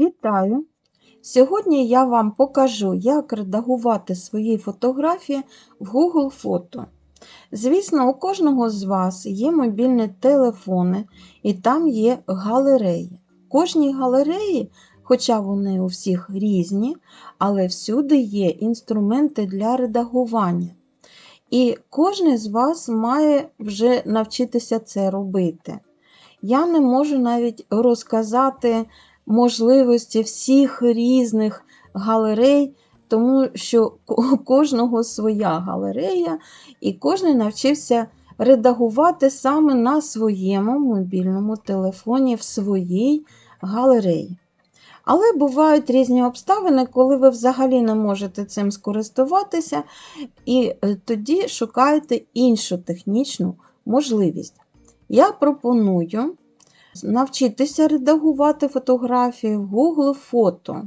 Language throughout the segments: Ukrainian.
Вітаю! Сьогодні я вам покажу, як редагувати свої фотографії в Google Фото. Звісно, у кожного з вас є мобільні телефони, і там є галереї. Кожній галереї, хоча вони у всіх різні, але всюди є інструменти для редагування. І кожен з вас має вже навчитися це робити. Я не можу навіть розказати можливості всіх різних галерей, тому що у кожного своя галерея, і кожен навчився редагувати саме на своєму мобільному телефоні в своїй галереї. Але бувають різні обставини, коли ви взагалі не можете цим скористуватися, і е, тоді шукаєте іншу технічну можливість. Я пропоную навчитися редагувати фотографії в Google Фото,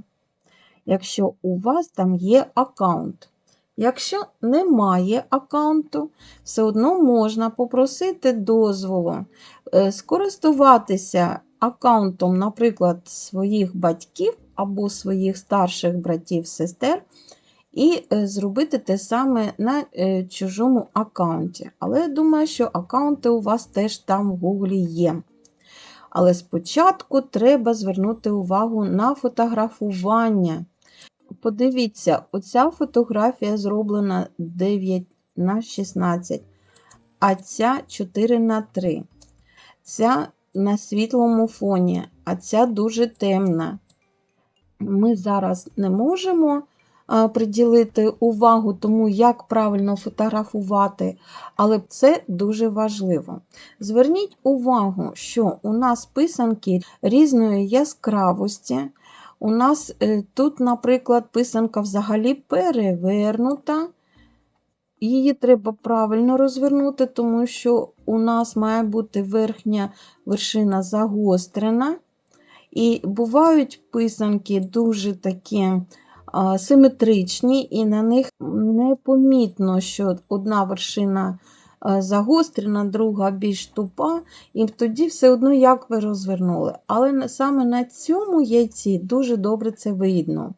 якщо у вас там є аккаунт. Якщо немає аккаунту, все одно можна попросити дозволу е, скористуватися аккаунтом, наприклад, своїх батьків або своїх старших братів-сестер, і е, зробити те саме на е, чужому аккаунті. Але я думаю, що аккаунти у вас теж там в Google є. Але спочатку треба звернути увагу на фотографування. Подивіться, оця фотографія зроблена 9 на 16, а ця 4 на 3. Ця на світлому фоні, а ця дуже темна. Ми зараз не можемо приділити увагу тому, як правильно фотографувати, але це дуже важливо. Зверніть увагу, що у нас писанки різної яскравості. У нас е, тут, наприклад, писанка взагалі перевернута. Її треба правильно розвернути, тому що у нас має бути верхня вершина загострена. І бувають писанки дуже такі симетричні, і на них непомітно, що одна вершина загострена, друга більш тупа, і тоді все одно як ви розвернули. Але саме на цьому яйці дуже добре це видно.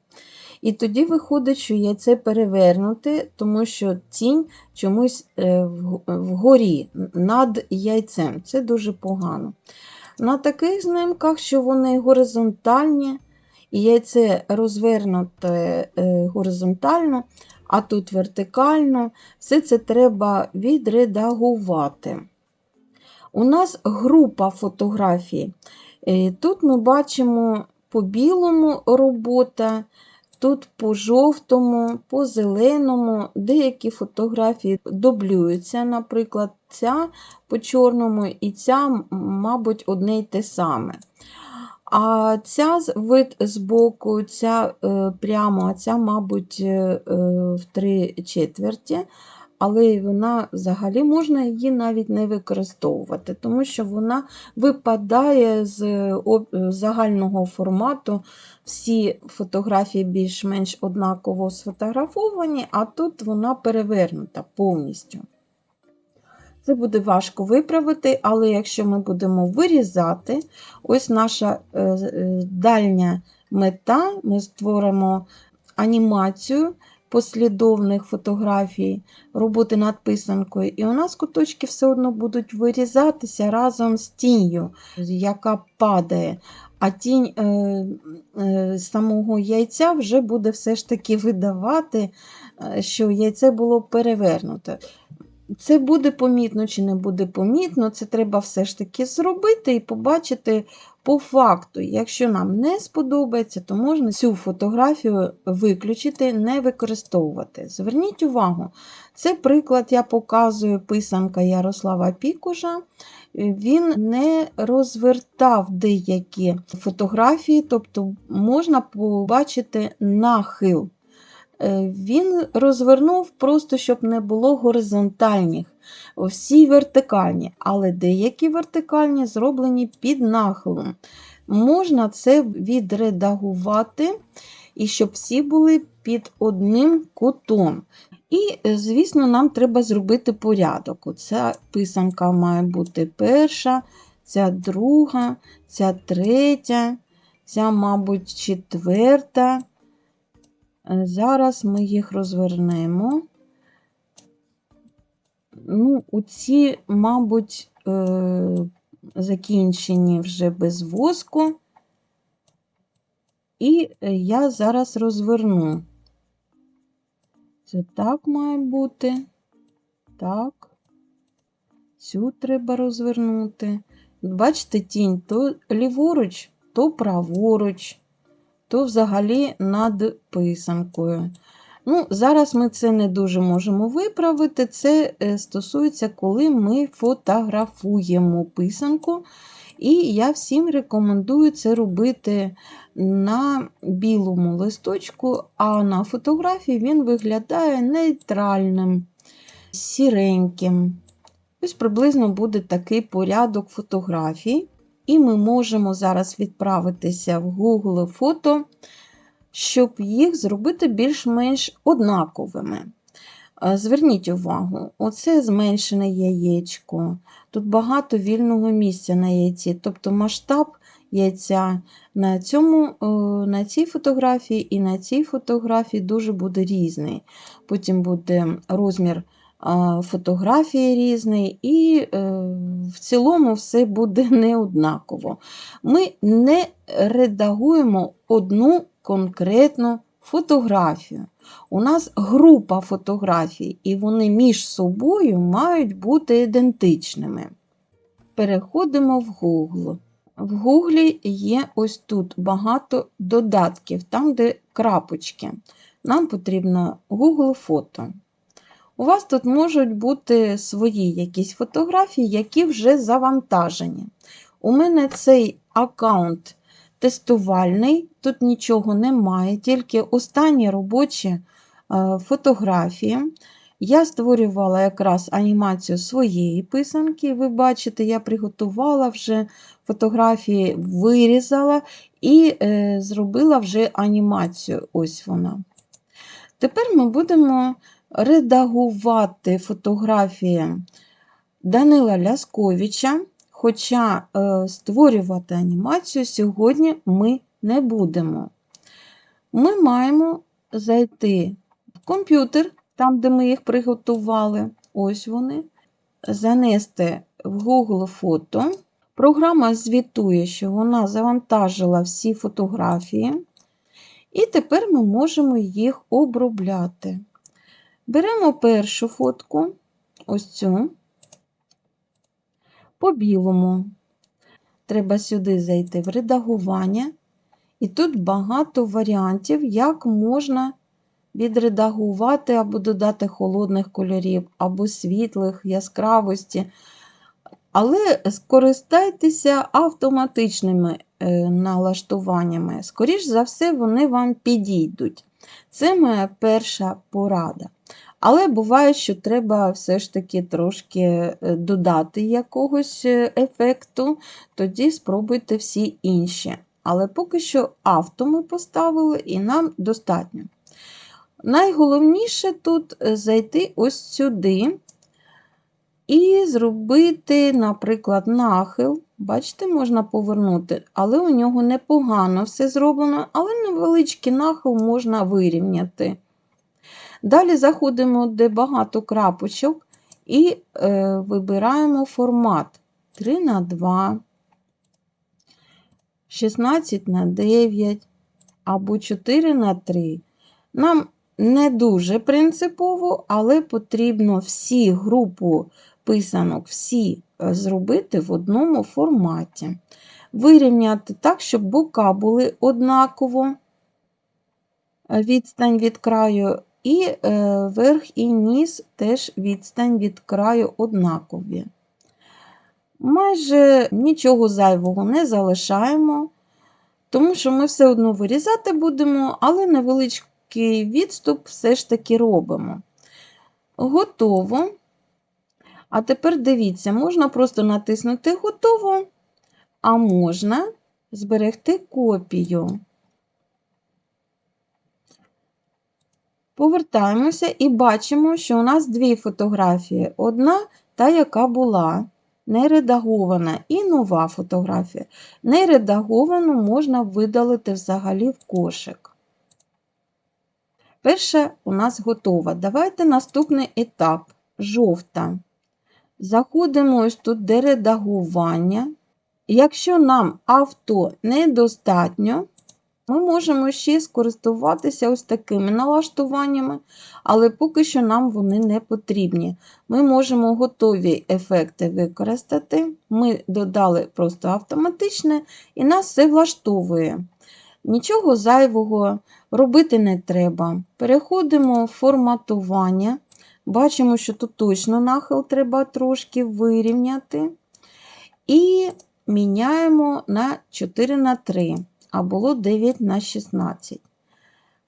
І тоді виходить, що яйце перевернуте, тому що тінь чомусь е, вгорі над яйцем. Це дуже погано. На таких знимках, що вони горизонтальні, яйце розвернуте е, горизонтально, а тут вертикально, все це треба відредагувати. У нас група фотографій. Е, тут ми бачимо по білому робота, тут по жовтому, по зеленому, деякі фотографії дублюються, наприклад, ця по чорному і ця, мабуть, одне й те саме. А ця вид з боку, ця е, прямо, ця, мабуть, е, е, в три четверті, але вона взагалі можна її навіть не використовувати, тому що вона випадає з загального формату. Всі фотографії більш-менш однаково сфотографовані, а тут вона перевернута повністю. Це буде важко виправити, але якщо ми будемо вирізати, ось наша е, е, дальня мета, ми створимо анімацію послідовних фотографій, роботи над писанкою, і у нас куточки все одно будуть вирізатися разом з тінню, яка падає. А тінь е, е, самого яйця вже буде все ж таки видавати, е, що яйце було перевернуте. Це буде помітно чи не буде помітно, це треба все ж таки зробити і побачити по факту. Якщо нам не сподобається, то можна цю фотографію виключити, не використовувати. Зверніть увагу, це приклад я показую писанка Ярослава Пікужа. Він не розвертав деякі фотографії, тобто можна побачити нахил. Е, він розвернув просто, щоб не було горизонтальних, всі вертикальні, але деякі вертикальні зроблені під нахилом. Можна це відредагувати, і щоб всі були під одним кутом. І, е, звісно, нам треба зробити порядок. Ця писанка має бути перша, ця друга, ця третя, Ця, мабуть, четверта. Зараз ми їх розвернемо. Ну, оці, мабуть, е, закінчені вже без воску. І е, я зараз розверну. Це так має бути. Так. Цю треба розвернути. Бачите, тінь то ліворуч, то праворуч, то взагалі над писанкою. Ну, Зараз ми це не дуже можемо виправити. Це е, стосується, коли ми фотографуємо писанку. І я всім рекомендую це робити на білому листочку, а на фотографії він виглядає нейтральним, сіреньким. Ось приблизно буде такий порядок фотографій. І ми можемо зараз відправитися в Google фото, щоб їх зробити більш-менш однаковими. Е, Зверніть увагу, оце зменшене яєчко. Тут багато вільного місця на яйці, тобто масштаб яйця на, цьому, е, на цій фотографії і на цій фотографії дуже буде різний. Потім буде розмір фотографії різний, і е, в цілому все буде неоднаково. Ми не редагуємо одну конкретну фотографію. У нас група фотографій, і вони між собою мають бути ідентичними. Переходимо в Google. В Google є ось тут багато додатків, там, де крапочки. Нам потрібно Google фото. У вас тут можуть бути свої якісь фотографії, які вже завантажені. У мене цей аккаунт тестувальний, тут нічого немає, тільки останні робочі е, фотографії. Я створювала якраз анімацію своєї писанки. Ви бачите, я приготувала вже фотографії, вирізала і е, зробила вже анімацію. Ось вона. Тепер ми будемо редагувати фотографії Данила Лясковича. Хоча е, створювати анімацію сьогодні ми не будемо. Ми маємо зайти в комп'ютер, там, де ми їх приготували, ось вони, занести в Google фото. Програма звітує, що вона завантажила всі фотографії, і тепер ми можемо їх обробляти. Беремо першу фотку, ось цю по білому. Треба сюди зайти в редагування. І тут багато варіантів, як можна відредагувати або додати холодних кольорів, або світлих, яскравості. Але скористайтеся автоматичними е, налаштуваннями. Скоріш за все, вони вам підійдуть. Це моя перша порада. Але буває, що треба все ж таки трошки е, додати якогось е, ефекту, тоді спробуйте всі інші. Але поки що авто ми поставили і нам достатньо. Найголовніше тут е, зайти ось сюди і зробити, наприклад, нахил. Бачите, можна повернути, але у нього непогано все зроблено, але невеличкий нахил можна вирівняти. Далі заходимо, де багато крапочок, і е, вибираємо формат 3 на 2, 16 на 9 або 4 на 3. Нам не дуже принципово, але потрібно всі групу писанок, всі е, зробити в одному форматі. Вирівняти так, щоб бока були однаково, відстань від краю і е, верх і ніс теж відстань від краю однакові. Майже нічого зайвого не залишаємо, тому що ми все одно вирізати будемо, але невеличкий відступ все ж таки робимо. Готово. А тепер дивіться, можна просто натиснути Готово, а можна зберегти копію. Повертаємося і бачимо, що у нас дві фотографії. Одна та, яка була. нередагована і нова фотографія. Нередаговану можна видалити взагалі в кошик. Перша у нас готова. Давайте наступний етап. Жовта. Заходимо ось тут де редагування. Якщо нам авто недостатньо, ми можемо ще скористуватися ось такими налаштуваннями, але поки що нам вони не потрібні. Ми можемо готові ефекти використати. Ми додали просто автоматичне, і нас все влаштовує. Нічого зайвого робити не треба. Переходимо в форматування. Бачимо, що тут точно нахил треба трошки вирівняти. І міняємо на 4 на 3 а було 9 на 16.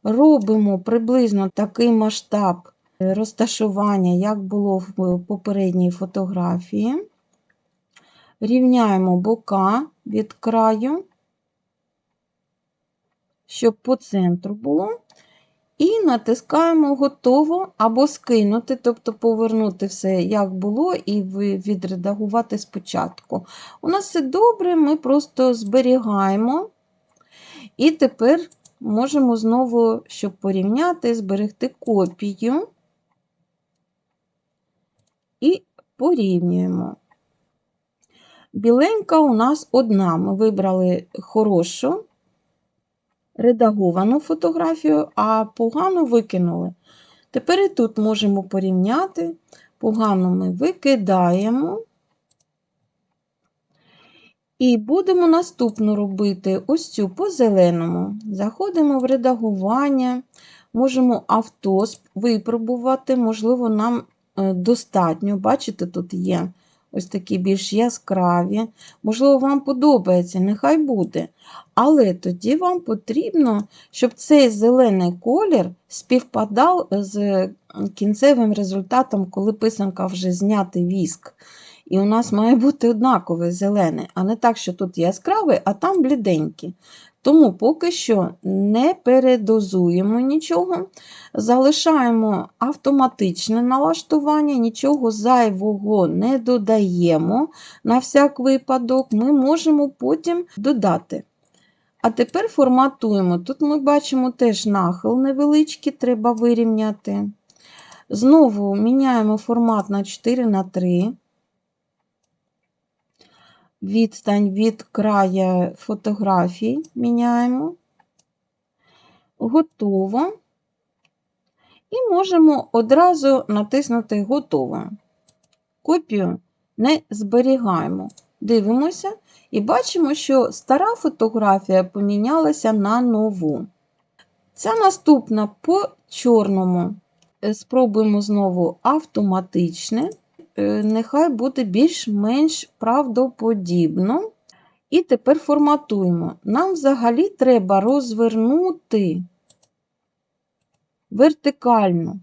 Робимо приблизно такий масштаб розташування, як було в попередній фотографії. Рівняємо бока від краю, щоб по центру було. І натискаємо готово або скинути, тобто повернути все, як було, і відредагувати спочатку. У нас все добре, ми просто зберігаємо. І тепер можемо знову, щоб порівняти, зберегти копію і порівнюємо. Біленька у нас одна. Ми вибрали хорошу, редаговану фотографію, а погану викинули. Тепер і тут можемо порівняти. Погану ми викидаємо. І будемо наступну робити ось цю по зеленому. Заходимо в редагування, можемо авто випробувати, можливо, нам е, достатньо. Бачите, тут є ось такі більш яскраві. Можливо, вам подобається, нехай буде. Але тоді вам потрібно, щоб цей зелений колір співпадав з кінцевим результатом, коли писанка вже знятий віск. І у нас має бути однаковий зелений, а не так, що тут яскравий, а там бліденький. Тому поки що не передозуємо нічого, залишаємо автоматичне налаштування, нічого зайвого не додаємо. На всяк випадок, ми можемо потім додати. А тепер форматуємо. Тут ми бачимо теж нахил невеличкий, треба вирівняти. Знову міняємо формат на 4 на 3 відстань від края фотографій міняємо. Готово. І можемо одразу натиснути Готово. Копію не зберігаємо. Дивимося і бачимо, що стара фотографія помінялася на нову. Ця наступна по чорному. Спробуємо знову автоматичне. Е, нехай буде більш-менш правдоподібно. І тепер форматуємо. Нам взагалі треба розвернути вертикально.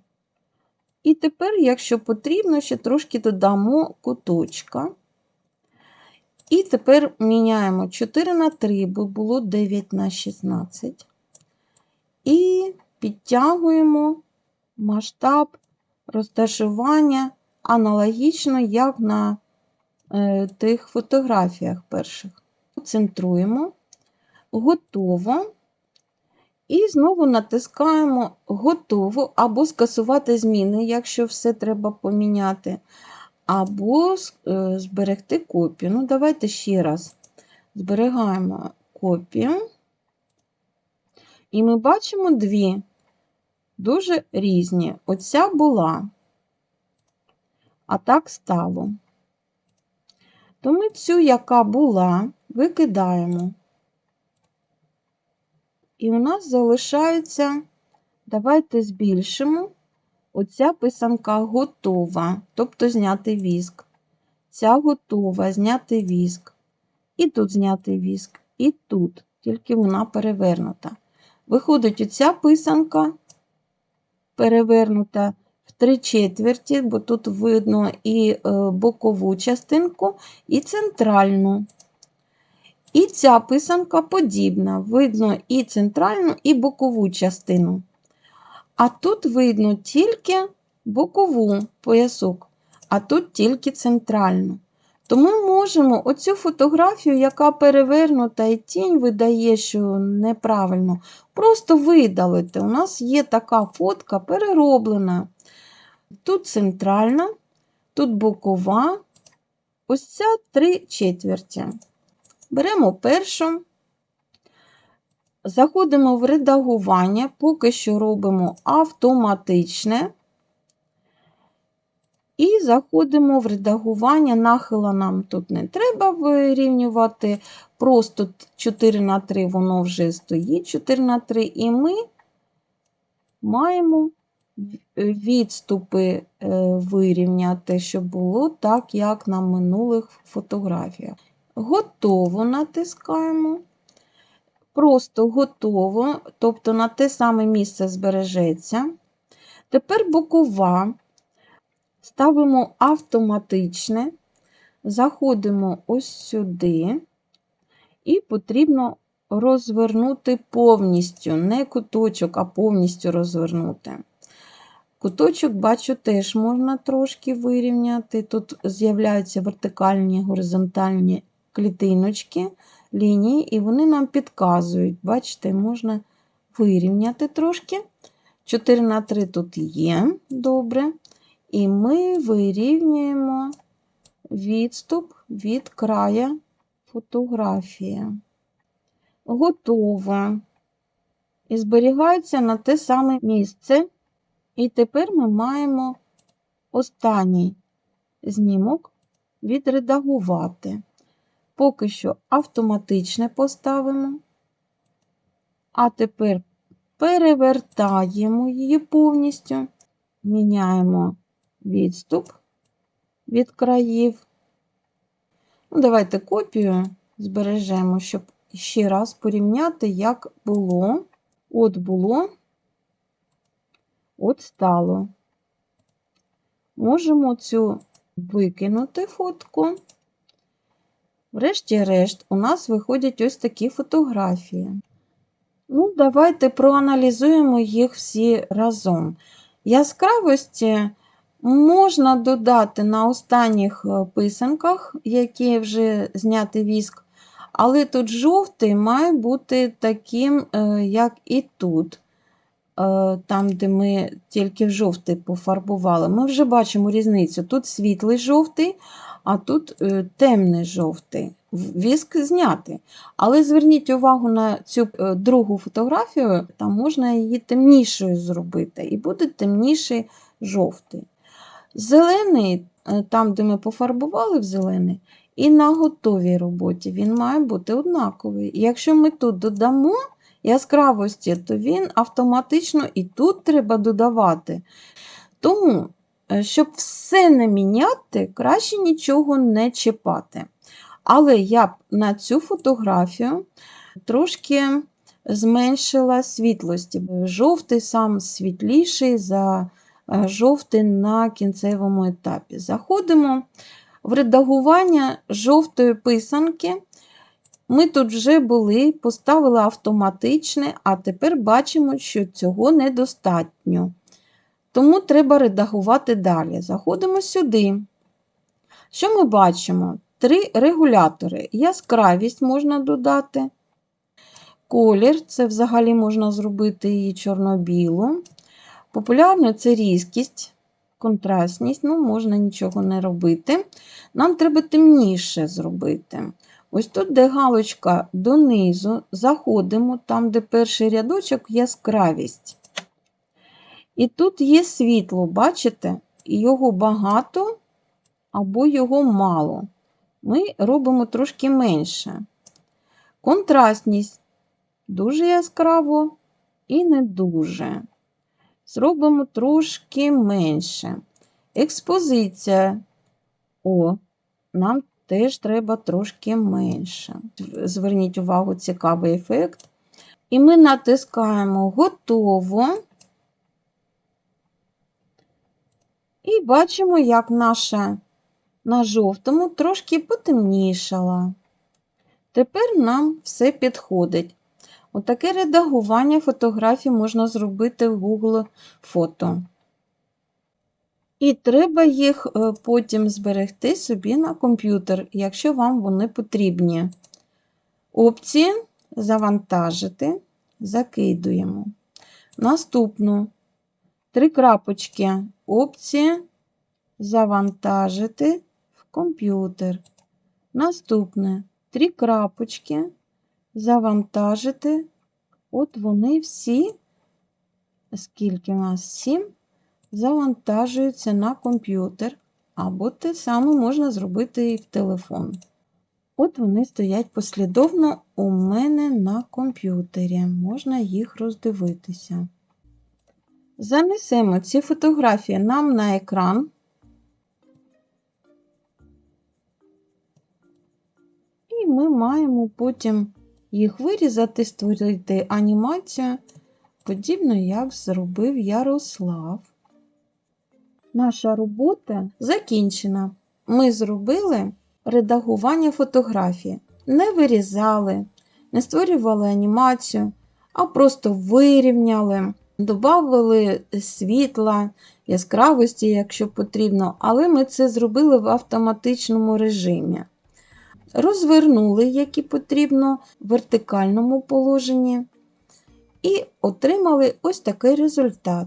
І тепер, якщо потрібно, ще трошки додамо куточка. І тепер міняємо 4 на 3, бо було 9 на 16. І підтягуємо масштаб розташування аналогічно, як на е, тих фотографіях перших. Центруємо, готово. І знову натискаємо готово, або скасувати зміни, якщо все треба поміняти, або е, зберегти копію. Ну, давайте ще раз зберігаємо копію. І ми бачимо дві дуже різні. Оця була а так стало. То ми цю, яка була, викидаємо. І у нас залишається, давайте збільшимо, оця писанка готова, тобто зняти віск. Ця готова, зняти віск. І тут зняти віск, і тут, тільки вона перевернута. Виходить, оця писанка перевернута три четверті, бо тут видно і е, бокову частинку, і центральну. І ця писанка подібна, видно і центральну, і бокову частину. А тут видно тільки бокову поясок, а тут тільки центральну. то ми можемо оцю фотографію, яка перевернута і тінь видає, що неправильно, просто видалити. У нас є така фотка перероблена. Тут центральна, тут бокова, ось ця три четверті. Беремо першу, заходимо в редагування, поки що робимо автоматичне. І заходимо в редагування. Нахила нам тут не треба вирівнювати. Просто 4 на 3 воно вже стоїть 4 на 3, і ми маємо відступи е, вирівняти, щоб було так, як на минулих фотографіях. Готово натискаємо. Просто готово, тобто на те саме місце збережеться. Тепер бокова. Ставимо автоматичне, заходимо ось сюди, і потрібно розвернути повністю, не куточок, а повністю розвернути. Куточок, бачу, теж можна трошки вирівняти. Тут з'являються вертикальні горизонтальні клітиночки, лінії, і вони нам підказують, бачите, можна вирівняти трошки. 4 на 3 тут є, добре. І ми вирівнюємо відступ від края фотографії. Готово. І зберігається на те саме місце. І тепер ми маємо останній знімок відредагувати. Поки що автоматичне поставимо, а тепер перевертаємо її повністю, міняємо відступ від країв. Ну, Давайте копію збережемо, щоб ще раз порівняти, як було. От було, от стало. Можемо цю викинути фотку. Врешті-решт, у нас виходять ось такі фотографії. Ну, давайте проаналізуємо їх всі разом. Яскравості Можна додати на останніх е, писанках, які вже зняти віск, але тут жовтий має бути таким, е, як і тут, там, де ми тільки в жовтий пофарбували. Ми вже бачимо різницю. Тут світлий жовтий, а тут темний жовтий. Віск знятий. Але зверніть увагу на цю другу фотографію, там можна її темнішою зробити, і буде темніший жовтий. Зелений, е, там, де ми пофарбували в зелений, і на готовій роботі він має бути однаковий. якщо ми тут додамо яскравості, то він автоматично і тут треба додавати. Тому, е, щоб все не міняти, краще нічого не чіпати. Але я б на цю фотографію трошки зменшила світлості. Жовтий сам світліший за Е, жовтий на кінцевому етапі. Заходимо в редагування жовтої писанки. Ми тут вже були, поставили автоматичне, а тепер бачимо, що цього недостатньо. Тому треба редагувати далі. Заходимо сюди. Що ми бачимо? Три регулятори. Яскравість можна додати. Колір це взагалі можна зробити її чорно-білу. Популярно це різкість, контрастність, ну, можна нічого не робити. Нам треба темніше зробити. Ось тут, де галочка донизу, заходимо, там, де перший рядочок яскравість. І тут є світло, бачите? Його багато або його мало. Ми робимо трошки менше. Контрастність дуже яскраво і не дуже зробимо трошки менше. Експозиція О, нам теж треба трошки менше. Зверніть увагу, цікавий ефект. І ми натискаємо готово. І бачимо, як наша на жовтому трошки потемнішала. Тепер нам все підходить. Отаке редагування фотографій можна зробити в Google фото. І треба їх е, потім зберегти собі на комп'ютер, якщо вам вони потрібні. Опції завантажити, закидуємо. Наступну три крапочки. Опції завантажити в комп'ютер. Наступне три крапочки. Завантажити. От вони всі, скільки у нас сім, завантажуються на комп'ютер. Або те саме можна зробити і в телефон. От вони стоять послідовно у мене на комп'ютері. Можна їх роздивитися. Занесемо ці фотографії нам на екран. І ми маємо потім їх вирізати, створити анімацію, подібно як зробив Ярослав. Наша робота закінчена. Ми зробили редагування фотографії. Не вирізали, не створювали анімацію, а просто вирівняли, додали світла, яскравості, якщо потрібно, але ми це зробили в автоматичному режимі. Розвернули, які потрібно, в вертикальному положенні, і отримали ось такий результат.